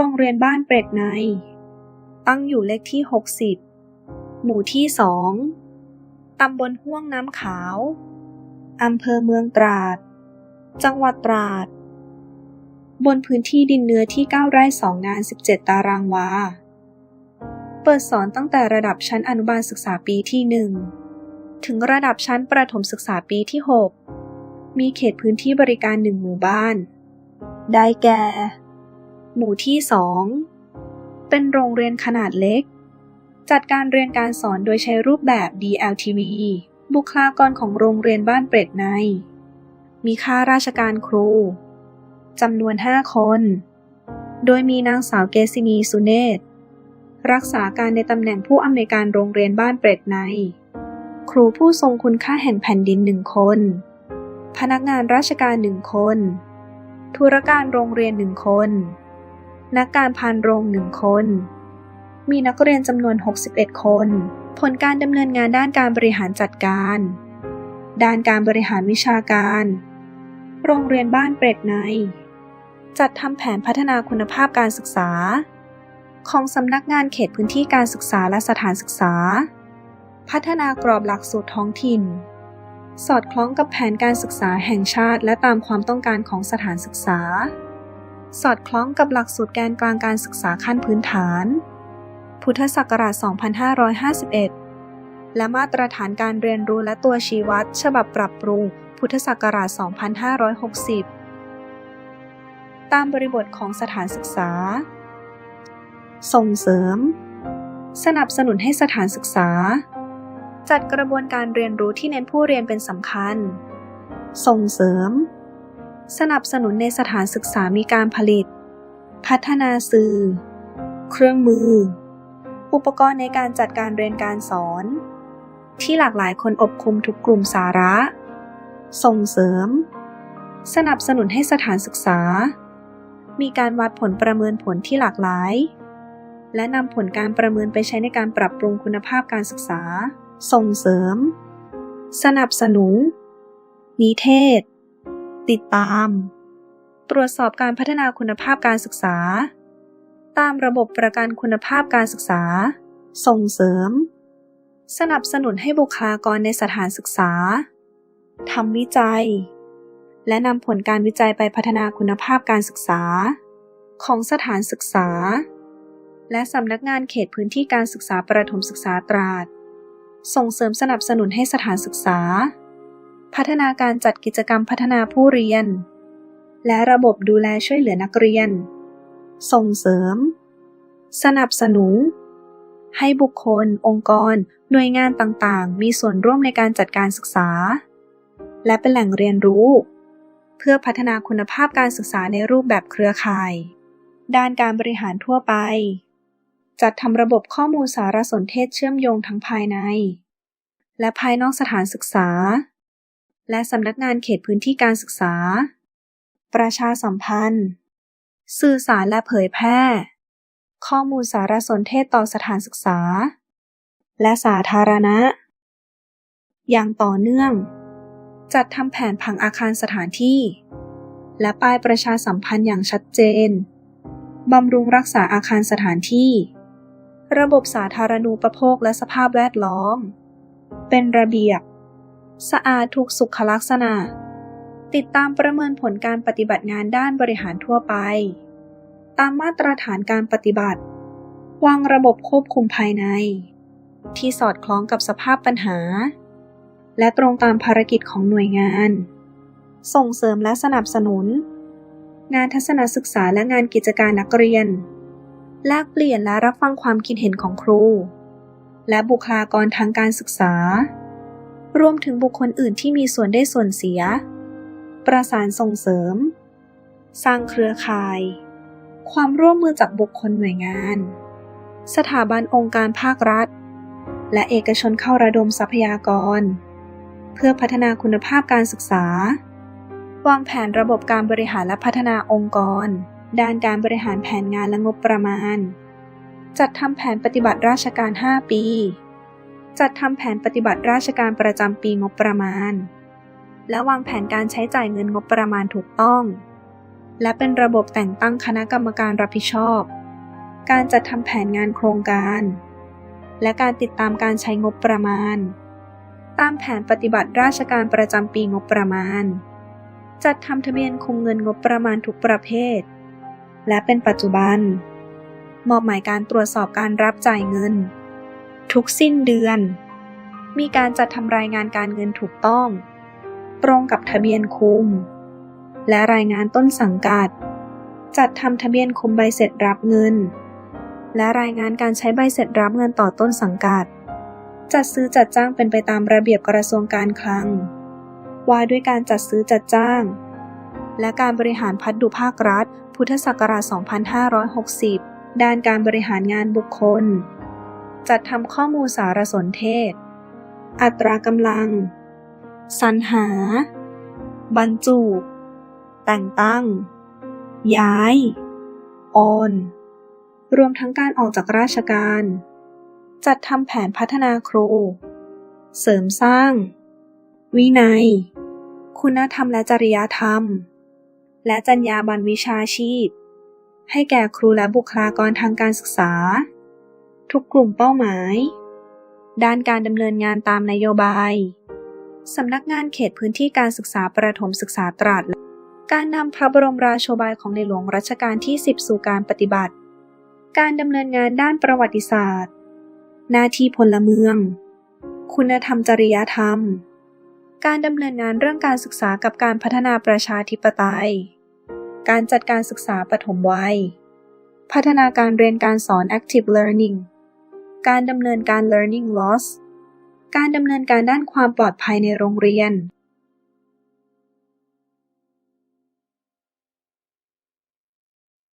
รงเรียนบ้านเปรตใน ตั้งอยู่เลขที่ 60 หมู่ที่2ตำบลห้วงน้ำขาว อำเภอเมืองตราด จังหวัดตราด บนพื้นที่ดินเนื้อที่ 9 ไร่2งาน 17 ตารางวา เปิดสอนตั้งแต่ระดับชั้นอนุบาลศึกษาปีที่ 1 ถึงระดับชั้นประถมศึกษาปีที่ 6 มีเขตพื้นที่บริการหนึ่งหมู่บ้าน ได้แก่ หมู่ที่ 2 เป็นโรงเรียนขนาดเล็ก จัดการเรียนการสอนโดยใช้รูปแบบ DLTVE บุคลากรของโรงเรียนบ้านเปรตใน มีค่าราชการครูจำนวน 5 คน โดยมีนางสาวเกษินีสุเนศรักษาการในตำแหน่งผู้อำนวยการโรงเรียนบ้านเปรตใน ครูผู้ทรงคุณค่าแห่งแผ่นดินหนึ่งคน พนักงานราชการหนึ่งคน ธุรการโรงเรียนหนึ่งคน นักการพานโรงหนึ่งคน มีนักเรียนจำนวน 61 คน ผลการดำเนินงานด้านการบริหารจัดการ ด้านการบริหารวิชาการ โรงเรียนบ้านเปรตใน จัดทำแผนพัฒนาคุณภาพการศึกษา ของสำนักงานเขตพื้นที่การศึกษาและสถานศึกษา พัฒนากรอบหลักสูตรท้องถิ่น สอดคล้องกับแผนการศึกษาแห่งชาติและตามความต้องการของสถานศึกษา สอดคล้องกับหลักสูตรแกนกลางการศึกษาขั้นพื้นฐาน พุทธศักราช 2551 และมาตรฐานการเรียนรู้และตัวชี้วัด ฉบับปรับปรุง พุทธศักราช 2560 ตามบริบทของสถานศึกษา ส่งเสริม สนับสนุนให้สถานศึกษา จัดกระบวนการเรียนรู้ที่เน้นผู้เรียนเป็นสำคัญ ส่งเสริม สนับสนุนในสถานศึกษามีการผลิต พัฒนาสื่อ เครื่องมือ อุปกรณ์ในการจัดการเรียนการสอน ที่หลากหลายคนอบคุมทุกกลุ่มสาระ ส่งเสริม สนับสนุนให้สถานศึกษา มีการวัดผลประเมินผลที่หลากหลาย และนำผลการประเมินไปใช้ในการปรับปรุงคุณภาพการศึกษา ส่งเสริม สนับสนุนนิเทศ ติดตาม ตรวจสอบการพัฒนาคุณภาพการศึกษา ตามระบบประกันคุณภาพการศึกษา ส่งเสริม สนับสนุนให้บุคลากรในสถานศึกษาทำวิจัย และนำผลการวิจัยไปพัฒนาคุณภาพการศึกษา ของสถานศึกษา และสำนักงานเขตพื้นที่การศึกษาประถมศึกษาตราด ส่งเสริมสนับสนุนให้สถานศึกษา พัฒนาการจัดกิจกรรมพัฒนาผู้เรียน และระบบดูแลช่วยเหลือนักเรียน ส่งเสริม สนับสนุน ให้บุคคล องค์กร หน่วยงานต่างๆ มีส่วนร่วมในการจัดการศึกษา และเป็นแหล่งเรียนรู้ เพื่อพัฒนาคุณภาพการศึกษาในรูปแบบเครือข่าย ด้านการบริหารทั่วไป จัดทำระบบข้อมูลสารสนเทศเชื่อมโยงทั้งภายใน และภายนอกสถานศึกษา และสำนักงานเขตพื้นที่การศึกษา ประชาสัมพันธ์ สื่อสารและเผยแพร่ ข้อมูลสารสนเทศต่อสถานศึกษา และสาธารณะ อย่างต่อเนื่อง จัดทำแผนผังอาคารสถานที่ และป้ายประชาสัมพันธ์อย่างชัดเจน บำรุงรักษาอาคารสถานที่ ระบบสาธารณูปโภคและสภาพแวดล้อม เป็นระเบียบ สะอาดถูกสุขลักษณะ ติดตามประเมินผลการปฏิบัติงานด้านบริหารทั่วไป ตามมาตรฐานการปฏิบัติ วางระบบควบคุมภายใน ที่สอดคล้องกับสภาพปัญหา และตรงตามภารกิจของหน่วยงาน ส่งเสริมและสนับสนุน งานทัศนศึกษาและงานกิจการนักเรียน แลกเปลี่ยนและรับฟังความคิดเห็นของครู และบุคลากรทางการศึกษา รวมถึงบุคคลอื่นที่มีส่วนได้ส่วนเสีย ประสานส่งเสริม สร้างเครือข่าย ความร่วมมือจากบุคคลหน่วยงาน สถาบันองค์การภาครัฐ และเอกชนเข้าระดมทรัพยากร เพื่อพัฒนาคุณภาพการศึกษา วางแผนระบบการบริหารและพัฒนาองค์กร ด้านการบริหารแผนงานและงบประมาณ จัดทำแผนปฏิบัติราชการ 5 ปี จัดทำแผนปฏิบัติราชการประจำปีงบประมาณ และวางแผนการใช้จ่ายเงินงบประมาณถูกต้อง และเป็นระบบแต่งตั้งคณะกรรมการรับผิดชอบ การจัดทำแผนงานโครงการ และการติดตามการใช้งบประมาณ ตามแผนปฏิบัติราชการประจำปีงบประมาณ จัดทำทะเบียนคุมเงินงบประมาณทุกประเภท และเป็นปัจจุบัน มอบหมายการตรวจสอบการรับจ่ายเงิน ทุกสิ้นเดือน มีการจัดทำรายงานการเงินถูกต้อง ตรงกับทะเบียนคุม และรายงานต้นสังกัด จัดทำทะเบียนคุมใบเสร็จรับเงิน และรายงานการใช้ใบเสร็จรับเงินต่อต้นสังกัด จัดซื้อจัดจ้างเป็นไปตามระเบียบกระทรวงการคลัง ว่าด้วยการจัดซื้อจัดจ้าง และการบริหารพัฒดุภาครัฐ พุทธศักราช 2560 ด้านการบริหารงานบุคคล จัดทำข้อมูลสารสนเทศ อัตรากำลัง สรรหา บรรจุ แต่งตั้ง ย้ายโอนรวมทั้งการออกจากราชการ จัดทำแผนพัฒนาครู เสริมสร้าง วินัย คุณธรรมและจริยธรรม และจรรยาบรรณวิชาชีพ ให้แก่ครูและบุคลากรทางการศึกษา ทุกกลุ่มเป้าหมาย ด้านการดำเนินงานตามนโยบายสำนักงานเขตพื้นที่การศึกษาประถมศึกษาตราดการนำพระบรมราโชบายของในหลวงรัชกาลที่ 10 สู่การปฏิบัติ การดำเนินงานด้านประวัติศาสตร์ หน้าที่พลเมือง คุณธรรมจริยธรรม การดำเนินงานเรื่องการศึกษากับการพัฒนาประชาธิปไตย การจัดการศึกษาปฐมวัย พัฒนาการเรียนการสอน active learning การดำเนินการ learning loss การดำเนินการด้านความปลอดภัยในโรงเรียน